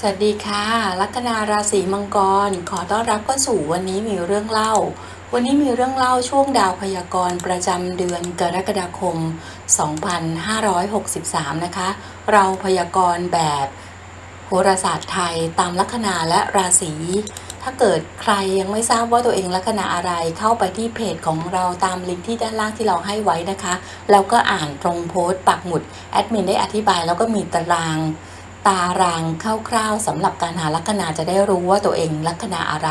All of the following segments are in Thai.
สวัสดีค่ะ ลัคนาราศีมังกร ขอต้อนรับเข้าสู่วันนี้มีเรื่องเล่า วันนี้มีเรื่องเล่าช่วงดาวพยากรณ์ประจำเดือนกรกฎาคม 2563 นะคะ เราพยากรณ์แบบโหราศาสตร์ไทยตามลัคนาและราศีถ้าเกิดใครยังไม่ทราบว่าตัวเองลัคนาอะไรเข้าไปที่เพจของเราตามลิงก์ที่ด้านล่างที่เราให้ไว้นะคะ แล้วก็อ่านตรงโพสต์ปักหมุดแอดมินได้อธิบายแล้วก็มีตาราง ตารางคร่าวๆสำหรับการหาลัคนาจะได้รู้ว่าตัวเองลัคนาอะไร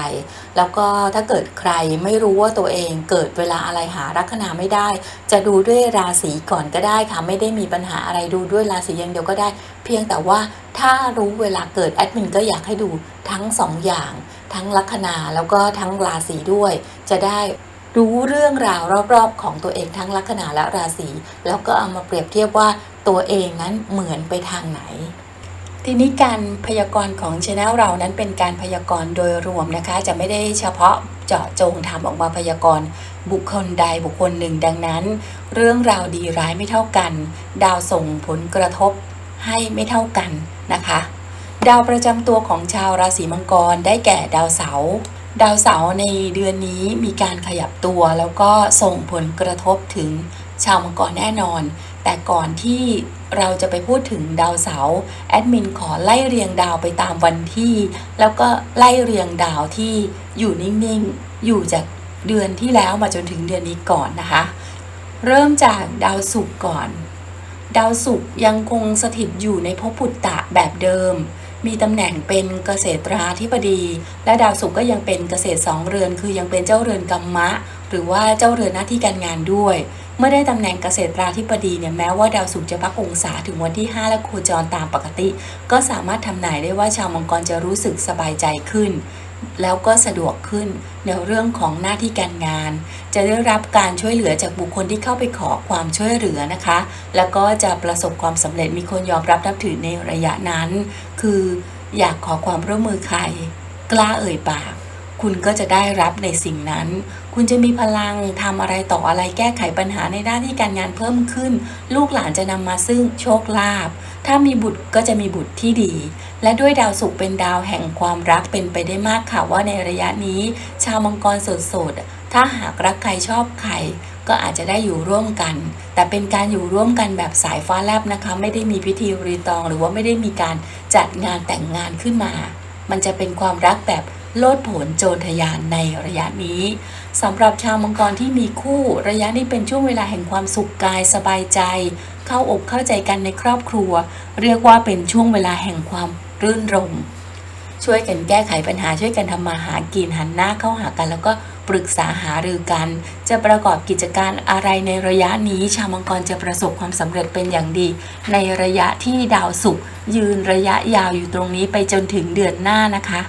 แล้วก็ถ้าเกิดใครไม่รู้ว่าตัวเองเกิดเวลาอะไรหาลัคนาไม่ได้ จะดูด้วยราศีก่อนก็ได้ค่ะไม่ได้มีปัญหาอะไรดูด้วยราศีอย่างเดียวก็ได้ เพียงแต่ว่าถ้ารู้เวลาเกิดแอดมินก็อยากให้ดูทั้งสองอย่าง ทั้งลัคนาแล้วก็ทั้งราศีด้วย จะได้รู้เรื่องราวรอบๆ ของตัวเองทั้งลัคนาและราศีแล้วก็เอามาเปรียบเทียบว่าตัวเองนั้นเหมือนไปทางไหน ทีนี้การพยากรณ์ของช anel เรานั้นเป็นการพยากรณ์โดยรวมนะคะ จะไม่ได้เฉพาะเจาะจงทำออกมาพยากรณ์บุคคลใดบุคคลหนึ่งดังนั้น เรื่องราวดีร้ายไม่เท่ากัน ดาวส่งผลกระทบให้ไม่เท่ากันนะคะ ดาวประจำตัวของชาวราศีมังกรได้แก่ดาวเสาร์ดาวเสาร์ในเดือนนี้มีการขยับตัวแล้วก็ส่งผลกระทบถึงชาวมังกรแน่นอน แต่ก่อนที่เราจะไปพูดถึงดาวเสาร์แอดมินขอไล่เรียงดาวไปตามวันที่ แล้วก็ไล่เรียงดาวที่อยู่นิ่งๆ อยู่จากเดือนที่แล้วมาจนถึงเดือนนี้ก่อนนะคะ เริ่มจากดาวศุกร์ก่อน ดาวศุกร์ยังคงสถิตอยู่ในภพปุตตะแบบเดิม มีตำแหน่งเป็นเกษตราธิบดี และดาวศุกร์ก็ยังเป็นเกษตรสองเรือน คือยังเป็นเจ้าเรือนกัมมะ หรือว่าเจ้าเรือนหน้าที่การงานด้วย เมื่อได้ตำแหน่งเกษตราธิบดีเนี่ยแม้ว่าดาวศุกร์จะพักองศาถึงวันที่ 5 และโคจรตามปกติ ก็สามารถทำนายได้ว่าชาวมังกรจะรู้สึกสบายใจขึ้น แล้วก็สะดวกขึ้นในเรื่องของหน้าที่การงาน จะได้รับการช่วยเหลือจากบุคคลที่เข้าไปขอความช่วยเหลือนะคะ แล้วก็จะประสบความสำเร็จมีคนยอมรับนับถือในระยะนั้น คืออยากขอความร่วมมือใคร กล้าเอ่ยปาก คุณก็จะได้รับในสิ่งนั้น คุณจะมีพลังทำอะไรต่ออะไรแก้ไขปัญหาในด้านที่การงานเพิ่มขึ้น ลูกหลานจะนำมาซึ่งโชคลาภ ถ้ามีบุตรก็จะมีบุตรที่ดี และด้วยดาวศุกร์เป็นดาวแห่งความรักเป็นไปได้มากค่ะว่าในระยะนี้ ชาวมังกรโสดๆ ถ้าหากรักใครชอบใครก็อาจจะได้อยู่ร่วมกัน แต่เป็นการอยู่ร่วมกันแบบสายฟ้าแลบนะคะ ไม่ได้มีพิธีรีตอง หรือว่าไม่ได้มีการจัดงานแต่งงานขึ้นมา มันจะเป็นความรักแบบ โลดผนโจรทยานในระยะนี้สำหรับชาวมังกรที่มีคู่ระยะนี้เป็นช่วงเวลาแห่งความสุขกายสบายใจ เข้าอกเข้าใจกันในครอบครัว เรียกว่าเป็นช่วงเวลาแห่งความรื่นรมช่วยกันแก้ไขปัญหาช่วยกันทำมาหากินหันหน้าเข้าหากันแล้วก็ปรึกษาหารือกัน จะประกอบกิจการอะไรในระยะนี้ ชาวมังกรจะประสบความสำเร็จเป็นอย่างดี ในระยะที่ดาวศุกร์ยืนระยะยาวอยู่ตรงนี้ไปจนถึงเดือนหน้านะคะ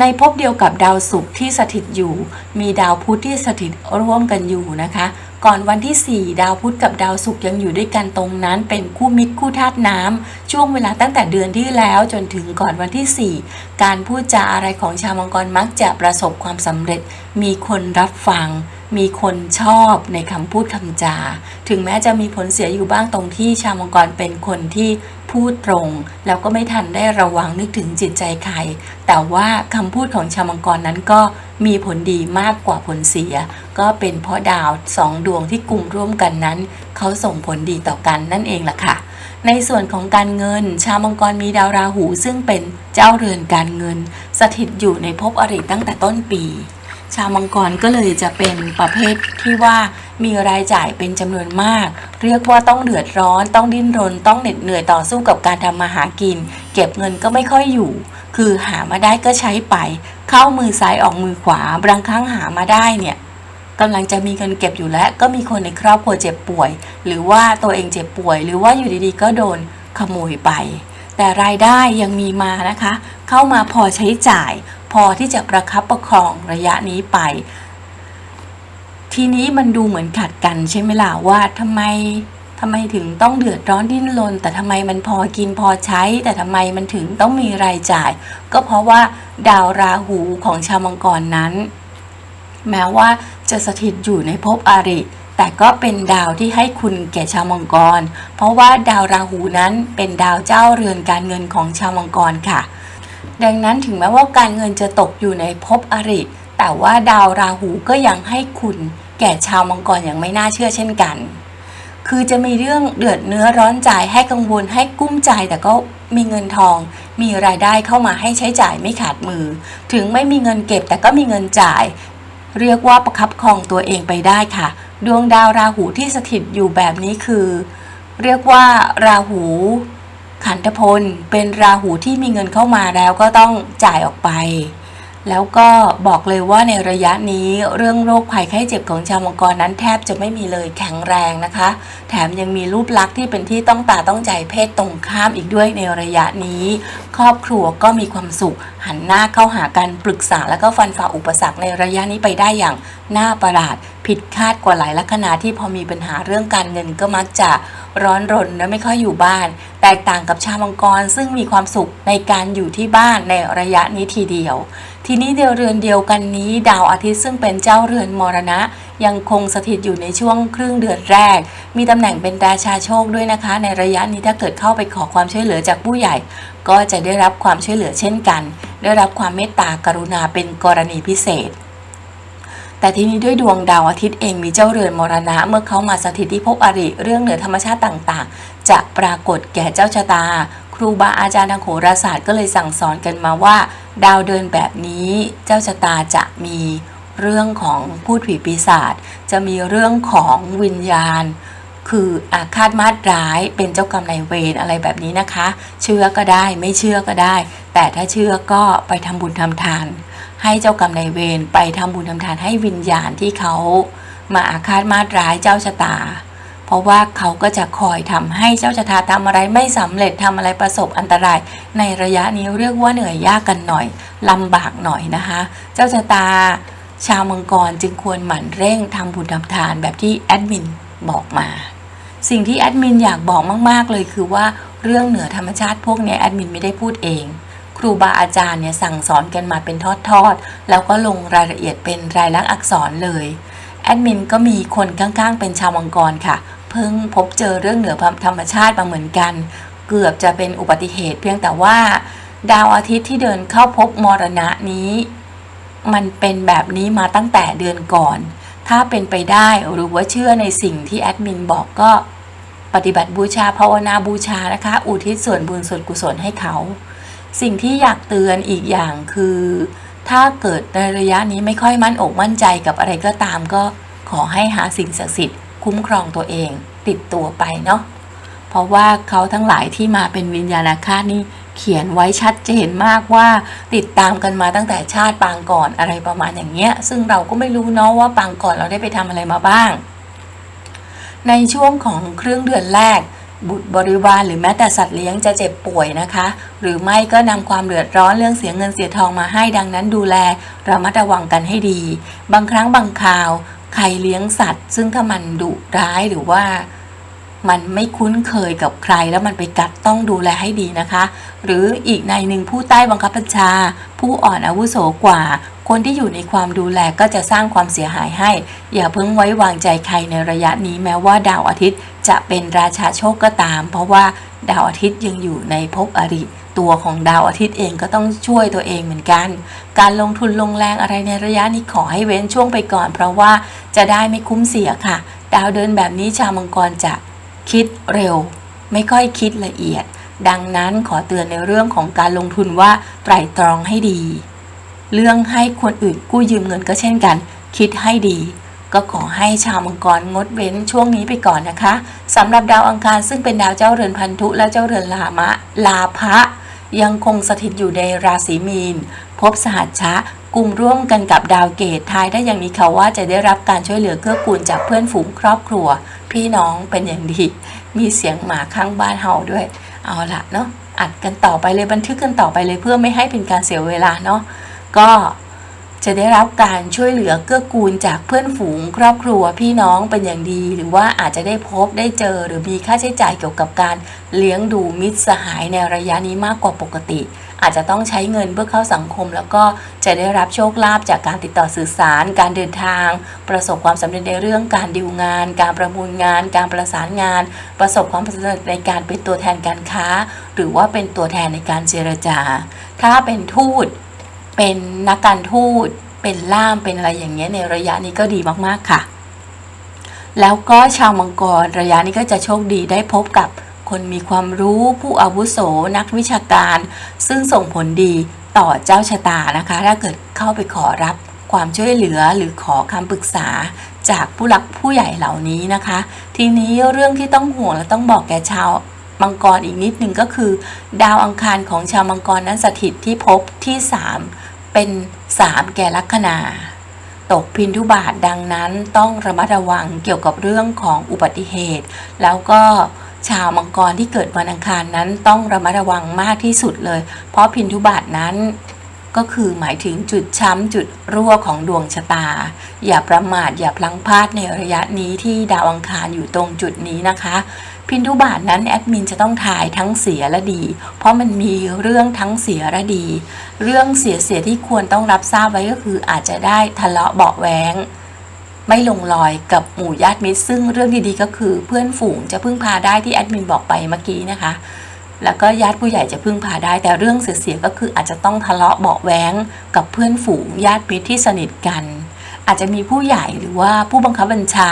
ในภพเดียวกับดาวศุกร์ที่สถิตอยู่ มีดาวพุธที่สถิตร่วมกันอยู่นะคะ ก่อนวันที่ 4 ดาวพุธกับดาวศุกร์ยังอยู่ด้วยกันตรงนั้น เป็นคู่มิตรคู่ธาตุน้ำช่วงเวลาตั้งแต่เดือนที่แล้วจนถึงก่อนวันที่ 4 การพูดจาอะไรของชาวมังกรมักจะประสบความสำเร็จ มีคนรับฟัง มีคนชอบในคำพูดคำจา ถึงแม้จะมีผลเสียอยู่บ้างตรงที่ชาวมังกรเป็นคนที่พูดตรง แล้วก็ไม่ทันได้ระวังนึกถึงจิตใจใคร แต่ว่าคำพูดของชาวมังกรนั้นก็มีผลดีมากกว่าผลเสีย ก็เป็นเพราะดาวสองดวงที่กลุ่มร่วมกันนั้น เขาส่งผลดีต่อกันนั่นเองล่ะค่ะในส่วนของการเงิน ชาวมังกรมีดาวราหูซึ่งเป็นเจ้าเรือนการเงิน สถิตอยู่ในภพอริตั้งแต่ต้นปี ชาวมังกรก็เลยจะเป็นประเภทที่ว่ามีรายจ่ายเป็นจำนวนมาก เรียกว่าต้องเดือดร้อน ต้องดิ้นรน ต้องเหน็ดเหนื่อยต่อสู้กับการทำมาหากิน เก็บเงินก็ไม่ค่อยอยู่ คือหามาได้ก็ใช้ไป เข้ามือซ้ายออกมือขวาบางครั้งหามาได้เนี่ยกำลังจะมีเงินเก็บอยู่แล้วก็มีคนในครอบครัวเจ็บป่วย หรือว่าตัวเองเจ็บป่วย หรือว่าอยู่ดีๆ ก็โดนขโมยไป แต่รายได้ยังมีมานะคะ เข้ามาพอใช้จ่าย พอที่จะประคับประคองระยะนี้ไป ทีนี้มันดูเหมือนขัดกันใช่ไหมล่ะว่าทำไมทำไมถึงต้องเดือดร้อนดิ้นรนแต่ทำไมมันพอกินพอใช้ แต่ทำไมมันถึงต้องมีรายจ่าย ก็เพราะว่าดาวราหูของชาวมังกรนั้น แม้ว่าจะสถิตอยู่ในภพอาริ แต่ก็เป็นดาวที่ให้คุณแก่ชาวมังกร เพราะว่าดาวราหูนั้นเป็นดาวเจ้าเรือนการเงินของชาวมังกรค่ะ ดังนั้นถึงแม้ว่าการเงินจะตกอยู่ในภพอริ แต่ว่าดาวราหูก็ยังให้คุณแก่ชาวมังกรอย่างไม่น่าเชื่อเช่นกัน คือจะมีเรื่องเดือดเนื้อร้อนใจให้กังวลให้กุ้มใจแต่ก็มีเงินทอง มีรายได้เข้ามาให้ใช้จ่ายไม่ขาดมือ ถึงไม่มีเงินเก็บแต่ก็มีเงินจ่าย เรียกว่าประคับครองตัวเองไปได้ค่ะ ดวงดาวราหูที่สถิตอยู่แบบนี้คือ เรียกว่าราหู ขันธพลเป็นราหูที่มีเงินเข้ามาแล้วก็ต้องจ่ายออกไป แล้วก็บอกเลยว่าในระยะนี้เรื่องโรคภัยไข้เจ็บของชาวมังกรนั้นแทบจะไม่มีเลยแข็งแรงนะคะ แถมยังมีรูปลักษณ์ที่เป็นที่ต้องตาต้องใจเพศตรงข้ามอีกด้วยในระยะนี้ ครอบครัวก็มีความสุข หันหน้าเข้าหากันปรึกษาแล้วก็ฟันฝ่าอุปสรรคในระยะนี้ไปได้อย่างน่าประหลาดผิดคาดกว่าหลายลัคนาที่พอมีปัญหาเรื่องการเงินก็มักจะร้อนรนและไม่ค่อยอยู่บ้าน แตกต่างกับชาวมังกรซึ่งมีความสุขในการอยู่ที่บ้านในระยะนี้ทีเดียว ทีนี้เดียวเรือนเดียวกันนี้ ดาวอาทิตย์ซึ่งเป็นเจ้าเรือนมรณะ ยังคงสถิตอยู่ในช่วงครึ่งเดือนแรก มีตำแหน่งเป็นราชาโชคด้วยนะคะ ในระยะนี้ถ้าเกิดเข้าไปขอความช่วยเหลือจากผู้ใหญ่ ก็จะได้รับความช่วยเหลือเช่นกัน ได้รับความเมตตากรุณาเป็นกรณีพิเศษแต่ทีนี้ด้วยดวงดาวอาทิตย์เองมีเจ้าเรือนมรณะ เมื่อเขามาสถิตที่ภพอริเรื่องเหนือธรรมชาติต่างๆ จะปรากฏแก่เจ้าชะตา ครูบาอาจารย์ทางโหราศาสตร์ก็เลยสั่งสอนกันมาว่า ดาวเดินแบบนี้เจ้าชะตาจะมีเรื่องของพูดผีปีศาจจะมีเรื่องของวิญญาณ คืออาฆาตมาตร้ายเป็นเจ้ากรรมนายเวรอะไรแบบนี้นะคะ เชื่อก็ได้ไม่เชื่อก็ได้ แต่ถ้าเชื่อก็ไปทำบุญทำทาน ให้เจ้ากรรมนายเวรไปทำบุญทำทานให้วิญญาณที่เขามาอาฆาตมาตร้ายเจ้าชะตา เพราะว่าเขาก็จะคอยทำให้เจ้าชะตาทำอะไรไม่สำเร็จทำอะไรประสบอันตราย ในระยะนี้เรียกว่าเหนื่อยยากกันหน่อยลำบากหน่อยนะคะ เจ้าชะตาชาวมังกรจึงควรหมั่นเร่งทำบุญทำทานแบบที่แอดมินบอกมา สิ่งที่แอดมินอยากบอกมาก ๆ เลยคือว่าเรื่องเหนือธรรมชาติพวกนี้แอดมินไม่ได้พูดเองครูบาอาจารย์เนี่ยสั่งสอนกันมาเป็นทอดๆ แล้วก็ลงรายละเอียดเป็นรายลักษณ์อักษรเลย แอดมินก็มีคนข้างๆ เป็นชาวมังกรค่ะ เพิ่งพบเจอเรื่องเหนือธรรมชาติมาเหมือนกัน เกือบจะเป็นอุบัติเหตุ เพียงแต่ว่า ดาวอาทิตย์ที่เดินเข้าพบมรณะนี้ มันเป็นแบบนี้มาตั้งแต่เดือนก่อน ถ้าเป็นไปได้หรือว่าเชื่อในสิ่งที่แอดมินบอกก็ปฏิบัติบูชาภาวนาบูชานะคะ อุทิศส่วนบุญส่วนกุศลให้เขา สิ่งที่อยากเตือนอีกอย่างคือ ถ้าเกิดในระยะนี้ไม่ค่อยมั่นอกมั่นใจกับอะไรก็ตามก็ขอให้หาสิ่งศักดิ์สิทธิ์ คุ้มครองตัวเองติดตัวไปเนาะเพราะว่าเขาทั้งหลายที่มาเป็นวิญญาณฆาตนี่เขียนไว้ชัดเจนมากว่าติดตามกันมาตั้งแต่ชาติปางก่อนอะไรประมาณอย่างเงี้ย ซึ่งเราก็ไม่รู้เนาะว่าปางก่อนเราได้ไปทำอะไรมาบ้าง ในช่วงของเครึ่องเดือนแรก บุตรบริวารหรือแม้แต่สัตว์เลี้ยงจะเจ็บป่วยนะคะ หรือไม่ก็นำความเดือดร้อนเรื่องเสียเงินเสียทองมาให้ดังนั้นดูแลระมัดระวังกันให้ดี บางครั้งบางคราว ใครเลี้ยงสัตว์ ซึ่งถ้ามันดุร้ายหรือว่ามันไม่คุ้นเคยกับใครแล้วมันไปกัดต้องดูแลให้ดีนะคะ หรืออีกในหนึ่งผู้ใต้บังคับบัญชา ผู้อ่อนอาวุโสกว่า คนที่อยู่ในความดูแลก็จะสร้างความเสียหายให้ อย่าเพิ่งไว้วางใจใครในระยะนี้แม้ว่าดาวอาทิตย์จะเป็นราชาโชคก็ตาม เพราะว่าดาวอาทิตย์ยังอยู่ในภพอริ ตัวของดาวอาทิตย์เองก็ต้องช่วยตัวเองเหมือนกัน การลงทุนลงแรงอะไรในระยะนี้ขอให้เว้นช่วงไปก่อน เพราะว่าจะได้ไม่คุ้มเสียค่ะ ดาวเดินแบบนี้ชาวมังกรจะคิดเร็ว ไม่ค่อยคิดละเอียด ดังนั้นขอเตือนในเรื่องของการลงทุนว่าไตร่ตรองให้ดี เรื่องให้คนอื่นกู้ยืมเงินก็เช่นกัน คิดให้ดีก็ขอให้ชาวมังกรงดเว้นช่วงนี้ไปก่อนนะคะสำหรับดาวอังคารซึ่งเป็นดาวเจ้าเรือนพันธุและเจ้าเรือนลามะ ลาภะ ยังคงสถิตอยู่ในราศีมีน พบสหัชชะกลุ่มร่วมกันกับดาวเกตทายได้อย่างนี้ค่ะว่าจะได้รับการช่วยเหลือเกื้อกูลจากเพื่อนฝูงครอบครัว พี่น้องเป็นอย่างดี มีเสียงหมาข้างบ้านเห่าด้วย เอาละเนาะอัดกันต่อไปเลยบันทึกกันต่อไปเลยเพื่อไม่ให้เป็นการเสียเวลาเนาะก็ จะได้รับการช่วยเหลือเกื้อกูลจากเพื่อนฝูง ครอบครัวพี่น้องเป็นอย่างดี หรือว่าอาจจะได้พบได้เจอ หรือมีค่าใช้จ่ายเกี่ยวกับการเลี้ยงดูมิตรสหายในระยะนี้มากกว่าปกติ อาจจะต้องใช้เงินเพื่อเข้าสังคม แล้วก็จะได้รับโชคลาภจากการติดต่อสื่อสาร การเดินทาง ประสบความสำเร็จในเรื่องการดิวงาน การประมูลงาน การประสานงาน ประสบความสำเร็จในการเป็นตัวแทนการค้า หรือว่าเป็นตัวแทนในการเจรจา ถ้าเป็นทูต เป็นนักการทูต เป็นล่ามเป็นอะไรอย่างเงี้ยในระยะนี้ก็ดีมากๆค่ะ แล้วก็ชาวมังกรระยะนี้ก็จะโชคดีได้พบกับคนมีความรู้ผู้อาวุโสนักวิชาการ ซึ่งส่งผลดีต่อเจ้าชะตานะคะ ถ้าเกิดเข้าไปขอรับความช่วยเหลือหรือขอคำปรึกษาจากผู้หลักผู้ใหญ่เหล่านี้นะคะ ทีนี้เรื่องที่ต้องห่วงและต้องบอกแก่ชาวมังกรอีกนิดนึงก็คือ ดาวอังคารของชาวมังกรนั้นสถิตที่ภพที่ 3 เป็น3แก่ลัคนา ตกพินทุบาทดังนั้นต้องระมัดระวังเกี่ยวกับเรื่องของอุบัติเหตุ แล้วก็ชาวมังกรที่เกิดวันอังคารนั้นต้องระมัดระวังมากที่สุดเลย เพราะพินทุบาทนั้นก็คือหมายถึงจุดช้ำจุดรั่วของดวงชะตา อย่าประมาทอย่าพลังพลาดในระยะนี้ที่ดาวอังคารอยู่ตรงจุดนี้นะคะ พินทุบาทนั้นแอดมินจะต้องถ่ายทั้งเสียและดี เพราะมันมีเรื่องทั้งเสียและดี เรื่องเสียเสียที่ควรต้องรับทราบไว้ก็คืออาจจะได้ทะเลาะเบาะแว้งไม่ลงรอยกับหมู่ญาติมิตร ซึ่งเรื่องดีๆก็คือเพื่อนฝูงจะพึ่งพาได้ที่แอดมินบอกไปเมื่อกี้นะคะ แล้วก็ญาติผู้ใหญ่จะพึ่งพาได้ แต่เรื่องเสียๆก็คืออาจจะต้องทะเลาะเบาะแว้งกับเพื่อนฝูงญาติมิตรที่สนิทกัน อาจจะมีผู้ใหญ่หรือว่าผู้บังคับบัญชา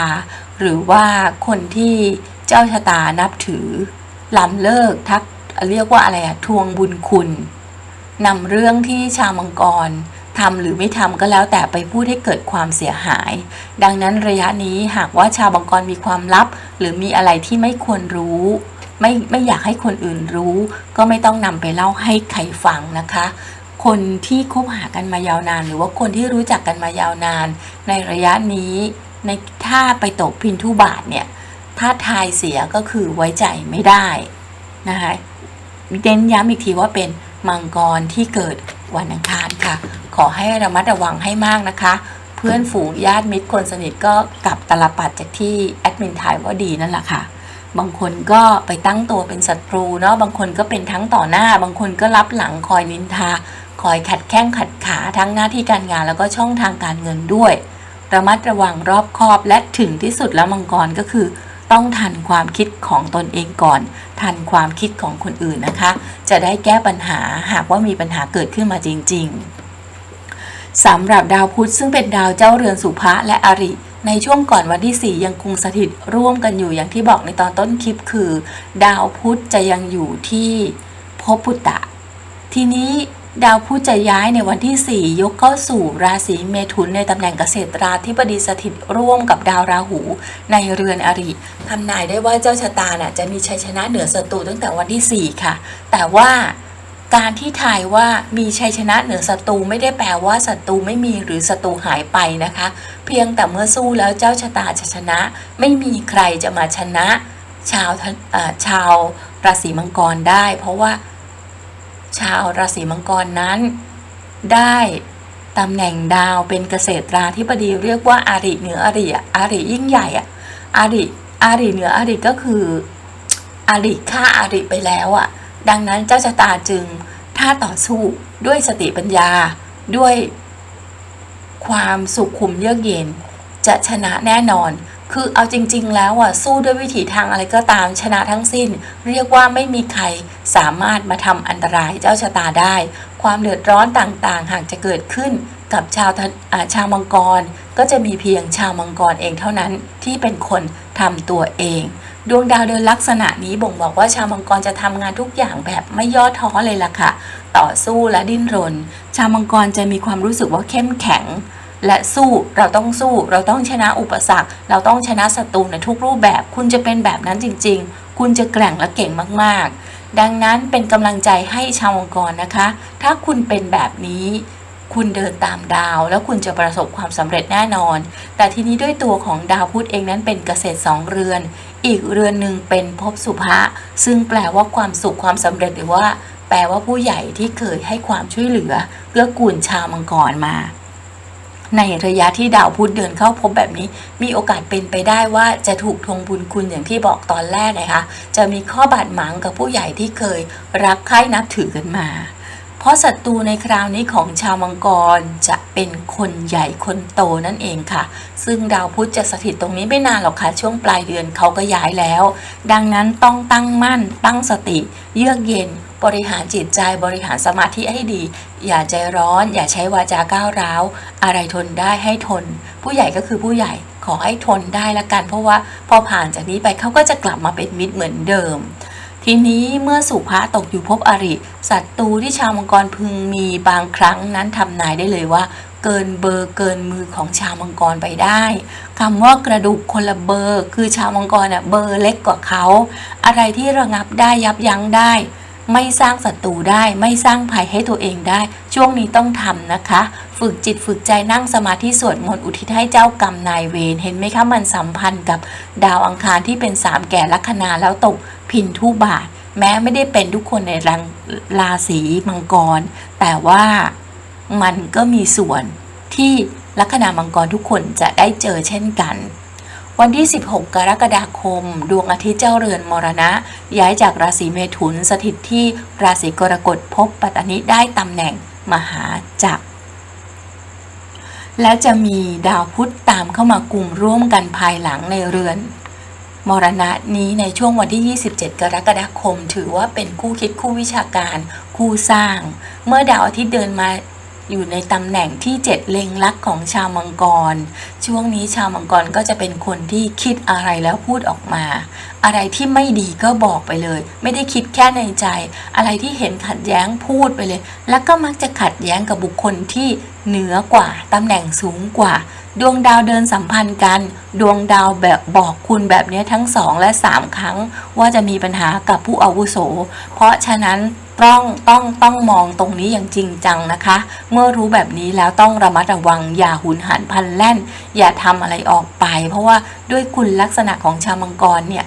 หรือว่าคนที่ เจ้าชะตานับถือล้ำเลิกทักเรียกว่าอะไรอะทวงบุญคุณนำเรื่องที่ชาวมังกรทำหรือไม่ทำก็แล้วแต่ไปพูดให้เกิดความเสียหาย ดังนั้นระยะนี้หากว่าชาวมังกรมีความลับ หรือมีอะไรที่ไม่ควรรู้ ไม่ไม่อยากให้คนอื่นรู้ ก็ไม่ต้องนำไปเล่าให้ใครฟังนะคะ คนที่คบหากันมายาวนาน หรือว่าคนที่รู้จักกันมายาวนาน ในระยะนี้ในถ้าไปตกพินทุบาทเนี่ย ถ้าทายเสียก็คือไว้ใจไม่ได้นะคะเน้นย้ำอีกทีว่าเป็นมังกรที่เกิดวันอังคารค่ะ ขอให้ระมัดระวังให้มากนะคะ เพื่อนฝูงญาติมิตรคนสนิทก็กลับตลปัดจากที่แอดมินถ่ายว่าดีนั่นแหละค่ะ บางคนก็ไปตั้งตัวเป็นศัตรูเนาะบางคนก็เป็นทั้งต่อหน้า บางคนก็รับหลังคอยนินทา คอยขัดแข้งขัดขาทั้งหน้าที่การงานแล้วก็ช่องทางการเงินด้วย ระมัดระวังรอบคอบและถึงที่สุดแล้วมังกรก็คือ ต้องทันความคิดของตนเองก่อน ทันความคิดของคนอื่นนะคะ จะได้แก้ปัญหาหากว่ามีปัญหาเกิดขึ้นมาจริง ๆสำหรับดาวพุธซึ่งเป็นดาวเจ้าเรือนสุภะและอริในช่วงก่อนวันที่ 4 ยังคงสถิตร่วมกันอยู่อย่างที่บอกในตอนต้นคลิปคือ ดาวพุธจะยังอยู่ที่ภพพุตตะ ทีนี้ ดาวพุธจะย้ายในวันที่ 4 ยกเข้าสู่ราศีเมถุนในตำแหน่งเกษตราธิบดีสถิตร่วมกับดาวราหูในเรือนอริทำนายได้ว่าเจ้าชะตาน่ะจะมีชัยชนะเหนือศัตรูตั้งแต่วันที่ 4 ค่ะ แต่ว่าการที่ทายว่ามีชัยชนะเหนือศัตรูไม่ได้แปลว่าศัตรูไม่มีหรือศัตรูหายไปนะคะ เพียงแต่เมื่อสู้แล้วเจ้าชะตาจะชนะ ไม่มีใครจะมาชนะ ชาวชาวราศีมังกรได้ เพราะว่า ชาวราศีมังกรนั้น ได้ตำแหน่งดาวเป็นเกษตราธิบดีเรียกว่าอาริเหนืออาริอะอาริยิ่งใหญ่อะอาริอาริเหนืออาริก็คืออาริฆ่าอาริไปแล้วอะดังนั้นเจ้าชะตาจึงถ้าต่อสู้ด้วยสติปัญญาด้วยความสุขุมเยือกเย็น จะชนะแน่นอน คือเอาจริง ๆ แล้วอะสู้ด้วยวิถีทางอะไรก็ตามชนะทั้งสิ้น เรียกว่าไม่มีใครสามารถมาทำอันตรายเจ้าชะตาได้ ความเดือดร้อนต่างๆ หากจะเกิดขึ้นกับชาวทะอ่าชาวมังกร ก็จะมีเพียงชาวมังกรเองเท่านั้นที่เป็นคนทำตัวเอง ดวงดาวเดินลักษณะนี้บ่งบอกว่าชาวมังกรจะทำงานทุกอย่างแบบไม่ย่อท้อเลยล่ะค่ะ ต่อสู้และดิ้นรน ชาวมังกรจะมีความรู้สึกว่าเข้มแข็ง และสู้เราต้องสู้ เราต้องชนะอุปสรรค เราต้องชนะศัตรูในทุกรูปแบบ คุณจะเป็นแบบนั้นจริง ๆ คุณจะแกร่งและเก่งมากๆ ดังนั้นเป็นกำลังใจให้ชาวมังกรนะคะ ถ้าคุณเป็นแบบนี้ คุณเดินตามดาว แล้วคุณจะประสบความสำเร็จแน่นอน แต่ทีนี้ด้วยตัวของดาวพุธเองนั้นเป็นเกษตรสองเรือน อีกเรือนหนึ่งเป็นภพสุภะซึ่งแปลว่าความสุขความสำเร็จหรือว่า แปลว่าผู้ใหญ่ที่เคยให้ความช่วยเหลือเกื้อกูลชาวมังกรมา ในระยะที่ดาวพุธเดินเข้าพบแบบนี้ มีโอกาสเป็นไปได้ว่าจะถูกทวงบุญคุณอย่างที่บอกตอนแรกนะคะ จะมีข้อบาดหมางกับผู้ใหญ่ที่เคยรักใคร่นับถือกันมา เพราะศัตรูในคราวนี้ของชาวมังกรจะเป็นคนใหญ่คนโตนั่นเองค่ะ ซึ่งดาวพุธจะสถิตตรงนี้ไม่นานหรอกค่ะ ช่วงปลายเดือนเขาก็ย้ายแล้ว ดังนั้นต้องตั้งมั่นตั้งสติ เยือกเย็น บริหารจิตใจบริหารสมาธิให้ดี อย่าใจร้อน อย่าใช้วาจาก้าวร้าว อะไรทนได้ให้ทน ผู้ใหญ่ก็คือผู้ใหญ่ขอให้ทนได้ละกัน เพราะว่าพอผ่านจากนี้ไปเขาก็จะกลับมาเป็นมิตรเหมือนเดิม ทีนี้เมื่อสุภะตกอยู่ภพอริศัตรูที่ชาวมังกรพึงมีบางครั้งนั้นทำนายได้เลยว่าเกินเบอร์เกินมือของชาวมังกรไปได้คำว่ากระดูกคนละเบอร์ คือชาวมังกรอะเบอร์เล็กกว่าเขา อะไรที่ระงับได้ยับยั้งได้ ไม่สร้างศัตรูได้ ไม่สร้างภัยให้ตัวเองได้ ช่วงนี้ต้องทำนะคะ ฝึกจิตฝึกใจนั่งสมาธิสวดมนต์อุทิศให้เจ้ากรรมนายเวรเห็นไหมคะมันสัมพันธ์กับดาวอังคารที่เป็นสามแก่ลัคนาแล้วตกพินทุบาท แม้ไม่ได้เป็นทุกคนในรังราศีมังกร แต่ว่ามันก็มีส่วนที่ลัคนามังกรทุกคนจะได้เจอเช่นกัน วันที่ 16 กรกฎาคม ดวงอาทิตย์เจ้าเรือนมรณะ ย้ายจากราศีเมถุนสถิตที่ราศีกรกฎพบปัตตนิได้ตำแหน่งมหาจักรและจะมีดาวพุธตามเข้ามากลุ่มร่วมกันภายหลังในเรือน มรณะนี้ในช่วงวันที่ 27 กรกฎาคม ถือว่าเป็นคู่คิดคู่วิชาการ คู่สร้าง เมื่อดาวอาทิตย์เดินมา อยู่ในตำแหน่งที่ 7 เล็งลักของชาวมังกร ช่วงนี้ชาวมังกรก็จะเป็นคนที่คิดอะไรแล้วพูดออกมา อะไรที่ไม่ดีก็บอกไปเลย ไม่ได้คิดแค่ในใจ อะไรที่เห็นขัดแย้งพูดไปเลย แล้วก็มักจะขัดแย้งกับบุคคลที่เหนือกว่าตำแหน่งสูงกว่า ดวงดาวเดินสัมพันธ์กัน ดวงดาวแบบบอกคุณแบบนี้ทั้งสองและสามครั้ง ว่าจะมีปัญหากับผู้อาวุโส เพราะฉะนั้น ต้องต้องต้องมองตรงนี้อย่างจริงจังนะคะ เมื่อรู้แบบนี้แล้วต้องระมัดระวังอย่าหุนหันพันแล่น อย่าทำอะไรออกไป เพราะว่าด้วยคุณลักษณะของชาวมังกรเนี่ย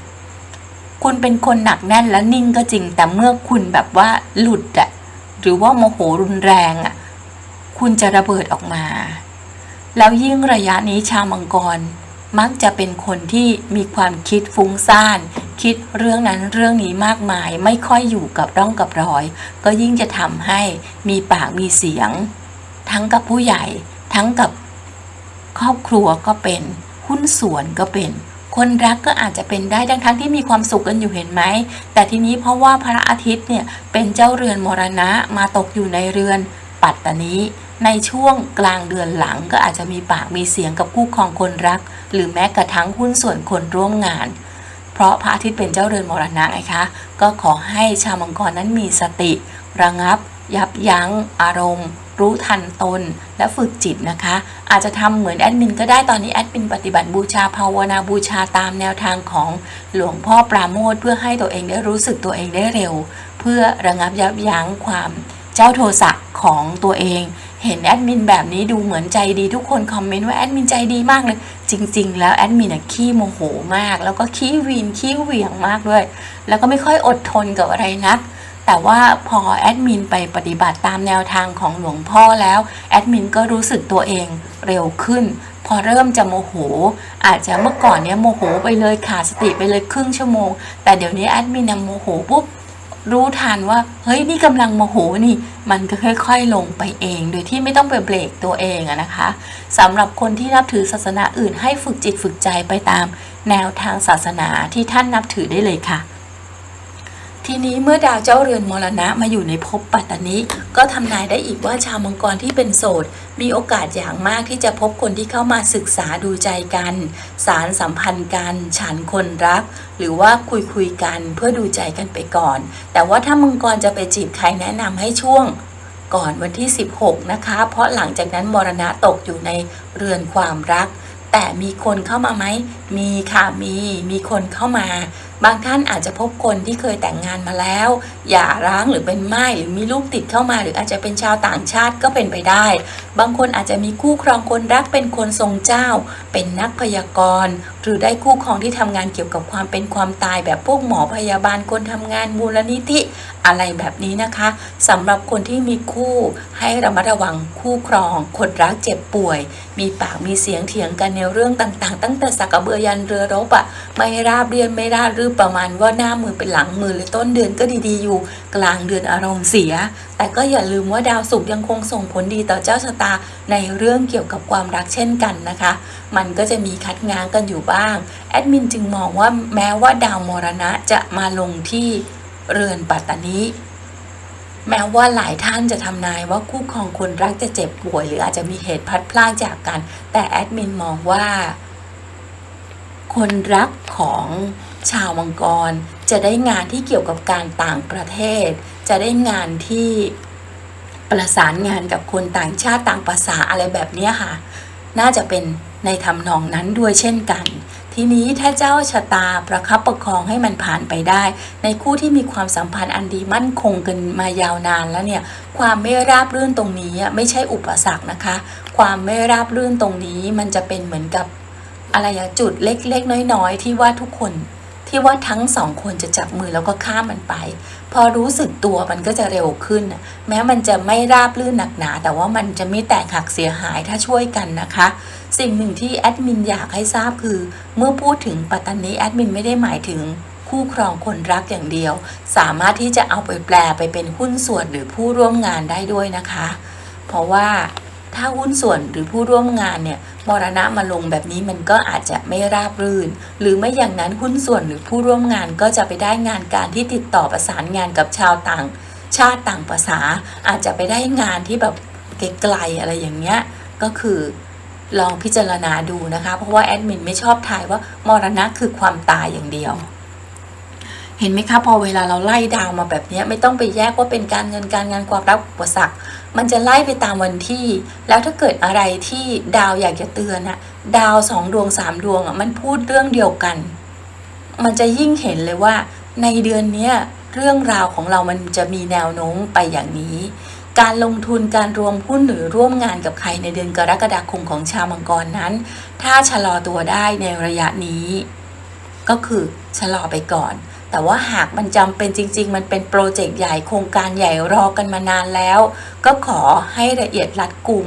คุณเป็นคนหนักแน่นและนิ่งก็จริง แต่เมื่อคุณแบบว่าหลุดอะหรือว่าโมโหรุนแรงอะคุณจะระเบิดออกมา แล้วยิ่งระยะนี้ชาวมังกร มักจะเป็นคนที่มีความคิดฟุ้งซ่าน คิดเรื่องนั้นเรื่องนี้มากมาย ไม่ค่อยอยู่กับร่องกับรอย ก็ยิ่งจะทำให้มีปากมีเสียง ทั้งกับผู้ใหญ่ ทั้งกับครอบครัวก็เป็น หุ้นส่วนก็เป็น คนรักก็อาจจะเป็นได้ทั้งทั้งที่มีความสุขกันอยู่เห็นไหม แต่ทีนี้เพราะว่าพระอาทิตย์เนี่ยเป็นเจ้าเรือนมรณะมาตกอยู่ในเรือนปัตตานี ในช่วงกลางเดือนหลังก็อาจจะมีปากมีเสียงกับคู่ครองคนรัก หรือแม้กระทั่งหุ้นส่วนคนร่วมงาน เพราะพระอาทิตย์เป็นเจ้าเรือนมรณะไงคะ ก็ขอให้ชาวมังกรนั้นมีสติ ระงับ ยับยั้ง อารมณ์ รู้ทันตน และฝึกจิตนะคะ อาจจะทำเหมือนแอดมินก็ได้ตอนนี้แอดมินปฏิบัติบูชาภาวนาบูชาตามแนวทางของหลวงพ่อปราโมทเพื่อให้ตัวเองได้รู้สึกตัวเองได้เร็ว เพื่อระงับยับยั้งความเจ้าโทสะของตัวเอง เห็นแอดมินแบบนี้ดูเหมือนใจดีทุกคนคอมเมนต์ว่าแอดมินใจดีมากเลย จริง ๆ แล้วแอดมินขี้โมโหมาก แล้วก็ขี้วีนขี้เหวี่ยงมากด้วย แล้วก็ไม่ค่อยอดทนกับอะไรนัก แต่ว่าพอแอดมินไปปฏิบัติตามแนวทางของหลวงพ่อแล้วแอดมินก็รู้สึกตัวเองเร็วขึ้น พอเริ่มจะโมโห อาจจะเมื่อก่อนเนี้ยโมโหไปเลยขาดสติไปเลยครึ่งชั่วโมง แต่เดี๋ยวนี้แอดมินนะโมโหปุ๊บ รู้ทันว่า เฮ้ยนี่กำลังโมโหนี่ มันก็ค่อยๆลงไปเอง โดยที่ไม่ต้องไปเบรกตัวเองอะนะคะสำหรับคนที่นับถือศาสนาอื่นให้ฝึกจิตฝึกใจไปตาม แนวทางศาสนาที่ท่านนับถือได้เลยค่ะ ทีนี้เมื่อดาวเจ้าเรือนมรณะมาอยู่ในภพปัตตานิก็ทำนายได้อีกว่าชาวมังกรที่เป็นโสด มีโอกาสอย่างมากที่จะพบคนที่เข้ามาศึกษาดูใจกัน สารสัมพันธ์กันฉันคนรัก หรือว่าคุยคุยกันเพื่อดูใจกันไปก่อน แต่ว่าถ้ามังกรจะไปจีบใครแนะนำให้ช่วงก่อนวันที่ 16 นะคะ เพราะหลังจากนั้นมรณะตกอยู่ในเรือนความรัก แต่มีคนเข้ามาไหม มีค่ะ มี มีคนเข้ามา บางท่านอาจจะพบคนที่เคยแต่งงานมาแล้วอย่าร้างหรือเป็นไม้หรือมีลูกติดเข้ามา หรืออาจจะเป็นชาวต่างชาติก็เป็นไปได้ บางคนอาจจะมีคู่ครองคนรักเป็นคนทรงเจ้า เป็นนักพยากรณ์ หรือได้คู่ครองที่ทำงานเกี่ยวกับความเป็นความตายแบบพวกหมอพยาบาลคนทำงานมูลนิธิอะไรแบบนี้นะคะสำหรับคนที่มีคู่ให้ระมัดระวังคู่ครอง คนรักเจ็บป่วย มีปากมีเสียงเถียงกันในเรื่องต่างๆ ตั้งแต่สักกระเบือยันเรือรบอะไม่ราบเรียนไม่ราบรื่นประมาณว่าหน้ามือเป็นหลังมือเลยต้นเดือนก็ดีๆอยู่ กลางเดือนอารมณ์เสีย แต่ก็อย่าลืมว่าดาวศุกร์ยังคงส่งผลดีต่อเจ้าชะตาในเรื่องเกี่ยวกับความรักเช่นกันนะคะ มันก็จะมีคัดง้างกันอยู่บ้างแอดมินจึงมองว่าแม้ว่าดาวมรณะจะมาลงที่เรือนปัตตานีแม้ว่าหลายท่านจะทำนายว่าคู่ครองคนรักจะเจ็บป่วย หรืออาจจะมีเหตุพัดพรากจากกัน แต่แอดมินมองว่า คนรักของ ชาวมังกรจะได้งานที่เกี่ยวกับการต่างประเทศ จะได้งานที่ประสานงานกับคนต่างชาติต่างภาษาอะไรแบบนี้ค่ะ น่าจะเป็นในทำนองนั้นด้วยเช่นกัน ทีนี้ถ้าเจ้าชะตาประคับประคองให้มันผ่านไปได้ ในคู่ที่มีความสัมพันธ์อันดีมั่นคงกันมายาวนานแล้วเนี่ย ความไม่ราบรื่นตรงนี้ไม่ใช่อุปสรรคนะคะ ความไม่ราบรื่นตรงนี้มันจะเป็นเหมือนกับอะไรจุดเล็กๆ น้อยๆ ที่ว่าทุกคน ที่ว่าทั้งสองคนจะจับมือแล้วก็ข้ามมันไป พอรู้สึกตัวมันก็จะเร็วขึ้น แม้มันจะไม่ราบลื่นหนักหนา แต่ว่ามันจะไม่แตกหักเสียหายถ้าช่วยกันนะคะ สิ่งหนึ่งที่แอดมินอยากให้ทราบคือ เมื่อพูดถึงปัตตานีแอดมินไม่ได้หมายถึงคู่ครองคนรักอย่างเดียว สามารถที่จะเอาไปแปลไปเป็นหุ้นส่วนหรือผู้ร่วมงานได้ด้วยนะคะ เพราะว่า ถ้าหุ้นส่วนหรือผู้ร่วมงานเนี่ยมรณะมาลงแบบนี้มันก็อาจจะไม่ราบรื่น หรือไม่อย่างนั้นหุ้นส่วนหรือผู้ร่วมงานก็จะไปได้งานการที่ติดต่อประสานงานกับชาวต่าง ชาติต่างภาษา อาจจะไปได้งานที่แบบไกลๆอะไรอย่างเงี้ยก็คือลองพิจารณาดูนะคะ เพราะว่าแอดมินไม่ชอบทายว่ามรณะคือความตายอย่างเดียว เห็นไหมคะพอเวลาเราไล่ดาวมาแบบนี้ไม่ต้องไปแยกว่าเป็นการเงินการงานความรักอุปสรรคมันจะไล่ไปตามวันที่ แล้วถ้าเกิดอะไรที่ดาวอยากจะเตือนอะดาวสองดวงสามดวงอะมันพูดเรื่องเดียวกัน มันจะยิ่งเห็นเลยว่า ในเดือนเนี้ยเรื่องราวของเรามันจะมีแนวโน้มไปอย่างนี้ การลงทุนการรวมหุ้นหรือร่วมงานกับใครในเดือนกรกฎาคมของชาวมังกรนั้น ถ้าชะลอตัวได้ในระยะนี้ ก็คือชะลอไปก่อน แต่ว่าหากมันจำเป็นจริง ๆ มันเป็นโปรเจกต์ใหญ่โครงการใหญ่รอกันมานานแล้ว ก็ขอให้ละเอียดรัดกลุ่ม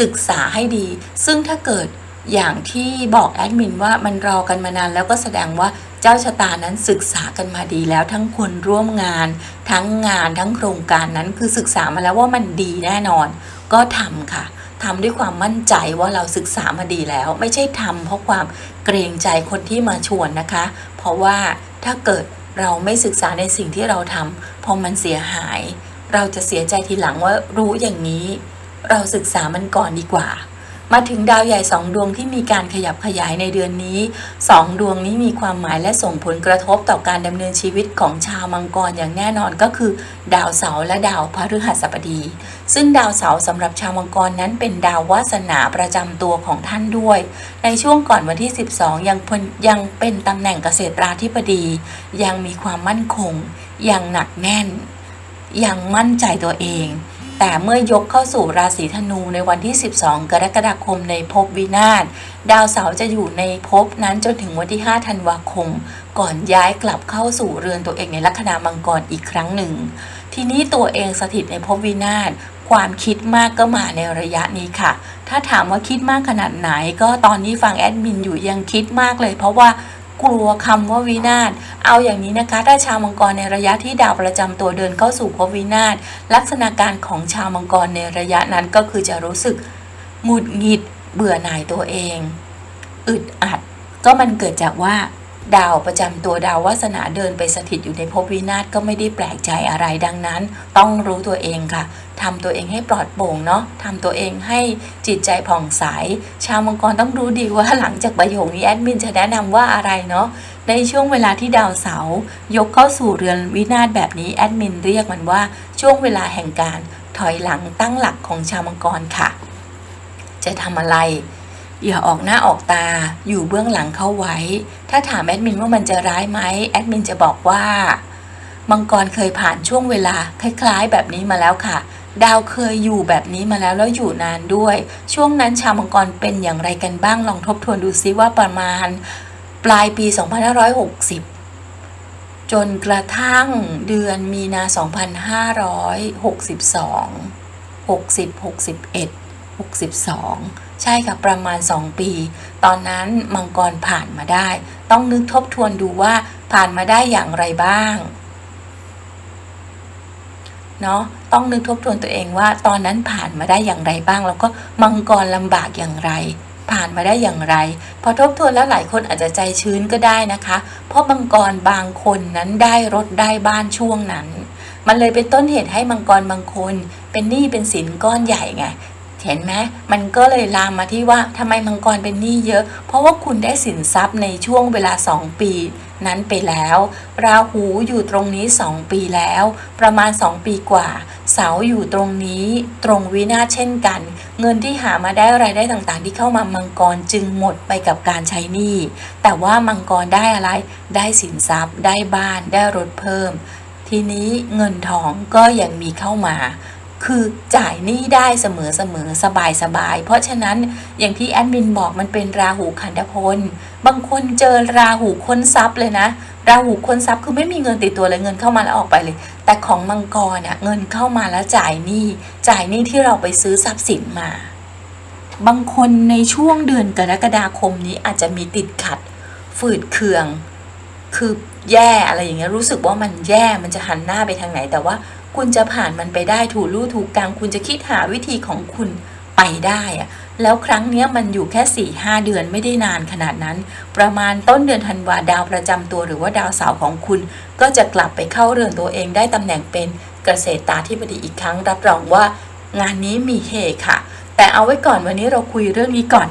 ศึกษาให้ดี ซึ่งถ้าเกิดอย่างที่บอกแอดมินว่ามันรอกันมานานแล้วก็แสดงว่าเจ้าชะตานั้นศึกษากันมาดีแล้วทั้งคนร่วมงาน ทั้งงานทั้งโครงการนั้นคือศึกษามาแล้วว่ามันดีแน่นอน ก็ทำค่ะทำด้วยความมั่นใจว่าเราศึกษามาดีแล้ว ไม่ใช่ทำเพราะความเกรงใจคนที่มาชวนนะคะ เพราะว่าถ้าเกิด เราไม่ศึกษาในสิ่งที่เราทำพอมันเสียหาย เราจะเสียใจทีหลังว่ารู้อย่างนี้ เราศึกษามันก่อนดีกว่า มาถึงดาวใหญ่สองดวงที่มีการขยับขยายในเดือนนี้สองดวงนี้มีความหมายและส่งผลกระทบต่อการดำเนินชีวิตของชาวมังกรอย่างแน่นอนก็คือ ดาวเสาร์และดาวพฤหัสบดี ซึ่งดาวเสาร์สำหรับชาวมังกรนั้นเป็นดาววาสนาประจำตัวของท่านด้วย ในช่วงก่อนวันที่ 12 ยังยังเป็นตำแหน่งเกษตราธิบดี ยังมีความมั่นคงยังหนักแน่น ยังมั่นใจตัวเอง แต่เมื่อยกเข้าสู่ราศีธนูในวันที่ 12 กรกฎาคมในภพวินาศดาวเสาร์จะอยู่ในภพนั้นจนถึงวันที่ 5 ธันวาคม ก่อนย้ายกลับเข้าสู่เรือนตัวเองในลัคนามังกรอีกครั้งหนึ่ง ทีนี้ตัวเองสถิตในภพวินาศความคิดมากก็มาในระยะนี้ค่ะ ถ้าถามว่าคิดมากขนาดไหน ก็ตอนนี้ฟังแอดมินอยู่ยังคิดมากเลย เพราะว่า กลัวคำว่าวินาศเอาอย่างนี้นะคะ ถ้าชาวมังกรในระยะที่ดาวประจำตัวเดินเข้าสู่ภพวินาศลักษณะการของชาวมังกรในระยะนั้นก็คือจะรู้สึกหงุดหงิดเบื่อหน่ายตัวเอง อึดอัดก็มันเกิดจากว่า ดาวประจำตัวดาววาสนาเดินไปสถิตอยู่ในภพวินาศก็ไม่ได้แปลกใจอะไรดังนั้น ต้องรู้ตัวเองค่ะทำตัวเองให้ปลอดโปร่งเนาะทำตัวเองให้จิตใจผ่องใส ชาวมังกรต้องรู้ดีว่าหลังจากประโยคนี้แอดมินจะแนะนำว่าอะไรเนาะในช่วงเวลาที่ดาวเสาร์ยกเข้าสู่เรือนวินาศแบบนี้แอดมินเรียกมันว่าช่วงเวลาแห่งการถอยหลังตั้งหลักของชาวมังกรค่ะ จะทำอะไร อย่าออกหน้าออกตาอยู่เบื้องหลังเขาไว้ ถ้าถามแอดมินว่ามันจะร้ายไหมแอดมินจะบอกว่ามังกรเคยผ่านช่วงเวลาคล้ายๆ แบบนี้มาแล้วค่ะ ดาวเคยอยู่แบบนี้มาแล้วแล้วอยู่นานด้วย ช่วงนั้นชาวมังกรเป็นอย่างไรกันบ้างลองทบทวนดูซิว่าประมาณ ปลายปี 2560 จนกระทั่งเดือนมีนา 2562 60 61 62 ใช่ค่ะประมาณ 2 ปี ตอนนั้นมังกรผ่านมาได้ ต้องนึกทบทวนดูว่าผ่านมาได้อย่างไรบ้างเนาะต้องนึกทบทวนตัวเองว่า ตอนนั้นผ่านมาได้อย่างไรบ้าง แล้วก็มังกรลำบากอย่างไร ผ่านมาได้อย่างไร พอทบทวนแล้วหลายคนอาจจะใจชื้นก็ได้นะคะ เพราะมังกรบางคนนั้นได้รถได้บ้านช่วงนั้น มันเลยเป็นต้นเหตุให้มังกรบางคน เป็นหนี้เป็นสินก้อนใหญ่ไง เห็นไหมมันก็เลยลามมาที่ว่าทำไมมังกรเป็นหนี้เยอะ เพราะว่าคุณได้สินทรัพย์ในช่วงเวลา 2 ปี นั้นไปแล้ว ราหูอยู่ตรงนี้ 2 ปีแล้ว ประมาณ 2 ปีกว่า เสาอยู่ตรงนี้ ตรงวินาเช่นกัน เงินที่หามาได้รายได้ต่างๆ ที่เข้ามามังกรจึงหมดไปกับการใช้หนี้แต่ว่ามังกรได้อะไร ได้สินทรัพย์ ได้บ้านได้รถเพิ่ม ทีนี้เงินทองก็ยังมีเข้ามา คือจ่ายหนี้ได้เสมอเสมอสบายสบาย เพราะฉะนั้นอย่างที่แอดมินบอกมันเป็นราหูขันธพล บางคนเจอราหูค้นทรัพย์เลยนะ ราหูค้นทรัพย์คือไม่มีเงินติดตัวเลยเงินเข้ามาแล้วออกไปเลย แต่ของมังกรอะเงินเข้ามาแล้วจ่ายหนี้จ่ายหนี้ที่เราไปซื้อทรัพย์สินมา บางคนในช่วงเดือนกรกฎาคมนี้อาจจะมีติดขัด ฝืดเคือง คือแย่อะไรอย่างเงี้ยรู้สึกว่ามันแย่มันจะหันหน้าไปทางไหนแต่ว่า คุณจะผ่านมันไปได้ถูลู่ถูกกลางคุณจะคิดหาวิธีของคุณไปได้อะแล้วครั้งเนี้ยมันอยู่แค่4ี่ห้าเดือนไม่ได้นานขนาดนั้น ประมาณต้นเดือนธันวาดาวประจำตัวหรือว่าดาวเสาร์ของคุณ ก็จะกลับไปเข้าเรือนตัวเองได้ตำแหน่งเป็นเกษตรตาธิบดีอีกครั้ง รับรองว่างานนี้มีเฮค่ะ แต่เอาไว้ก่อนวันนี้เราคุยเรื่องนี้ก่อน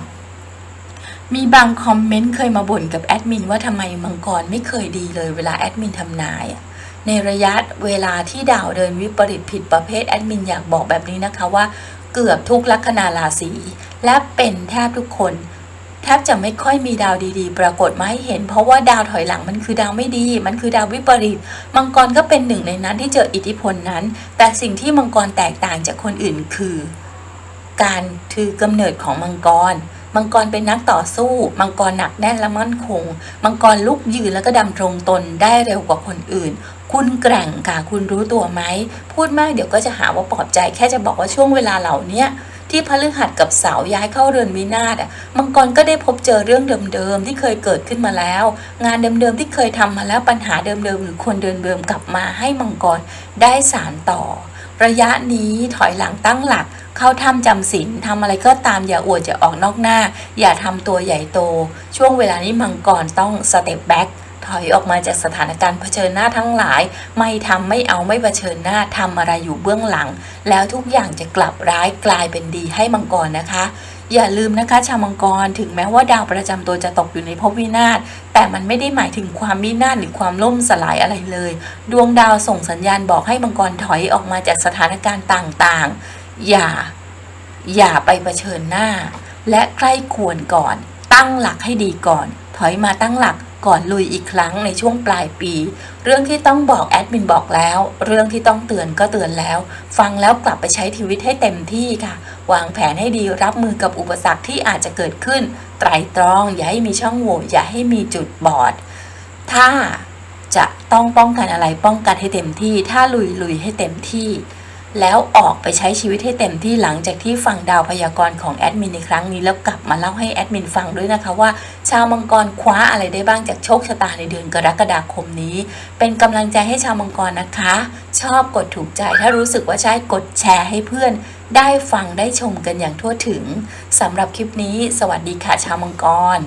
มีบางคอมเมนต์เคยมาบ่นกับแอดมินว่าทำไมมังกรไม่เคยดีเลยเวลาแอดมินทำนายอะ ในระยะเวลาที่ดาวเดินวิปริตผิดประเภทแอดมินอยากบอกแบบนี้นะคะว่าเกือบทุกลัคนาราศีและเป็นแทบทุกคนแทบจะไม่ค่อยมีดาวดีๆ ปรากฏมาให้เห็น เพราะว่าดาวถอยหลังมันคือดาวไม่ดี มันคือดาววิปริต มังกรก็เป็นหนึ่งในนั้นที่เจออิทธิพลนั้น แต่สิ่งที่มังกรแตกต่างจากคนอื่นคือ การถือกำเนิดของมังกร มังกรเป็นนักต่อสู้ มังกรหนักแน่นและมั่นคง มังกรลุกยืนแล้วก็ดำรงตนได้เร็วกว่าคนอื่น คุณแกร่งค่ะ คุณรู้ตัวไหม พูดมากเดี๋ยวก็จะหาว่าปลอบใจ แค่จะบอกว่าช่วงเวลาเหล่านี้ที่พฤหัสกับเสาย้ายเข้าเรือนวินาศอะมังกรก็ได้พบเจอเรื่องเดิมๆที่เคยเกิดขึ้นมาแล้ว งานเดิมๆที่เคยทำมาแล้วปัญหาเดิมๆหรือคนเดิมๆกลับมาให้มังกรได้สารต่อ ระยะนี้ถอยหลังตั้งหลัก เข้าถ้ำจำศีลทำอะไรก็ตามอย่าอวดอย่าออกนอกหน้า อย่าทำตัวใหญ่โต ช่วงเวลานี้มังกรต้องสเต็ปแบ็กถอยออกมาจากสถานการณ์เผชิญหน้าทั้งหลาย ไม่ทำไม่เอาไม่เผชิญหน้าทำอะไรอยู่เบื้องหลัง แล้วทุกอย่างจะกลับร้ายกลายเป็นดีให้มังกรนะคะ อย่าลืมนะคะ ชาวมังกรถึงแม้ว่าดาวประจำตัวจะตกอยู่ในภพวินาศแต่มันไม่ได้หมายถึงความวินาศหรือความล่มสลายอะไรเลย ดวงดาวส่งสัญญาณบอกให้มังกรถอยออกมาจากสถานการณ์ต่างๆ อย่า อย่าไปเผชิญหน้า และใกล้ควรก่อน ตั้งหลักให้ดีก่อน ถอยมาตั้งหลัก ก่อนลุยอีกครั้งในช่วงปลายปี เรื่องที่ต้องบอกแอดมินบอกแล้ว เรื่องที่ต้องเตือนก็เตือนแล้ว ฟังแล้วกลับไปใช้ชีวิตให้เต็มที่ค่ะ วางแผนให้ดีรับมือกับอุปสรรคที่อาจจะเกิดขึ้น ไตรตรอง อย่าให้มีช่องโหว่อย่าให้มีจุดบอด ถ้าจะต้องป้องกันอะไรป้องกันให้เต็มที่ ถ้าลุยลุยให้เต็มที่ แล้วออกไปใช้ชีวิตให้เต็มที่หลังจากที่ฟังดาวพยากรณ์ของแอดมินในครั้งนี้แล้วกลับมาเล่าให้แอดมินฟังด้วยนะคะว่า ชาวมังกรคว้าอะไรได้บ้างจากโชคชะตาในเดือนกรกฎาคมนี้ เป็นกำลังใจให้ชาวมังกรนะคะ ชอบกดถูกใจถ้ารู้สึกว่าใช่กดแชร์ให้เพื่อน ได้ฟังได้ชมกันอย่างทั่วถึงสำหรับคลิปนี้ สวัสดีค่ะชาวมังกร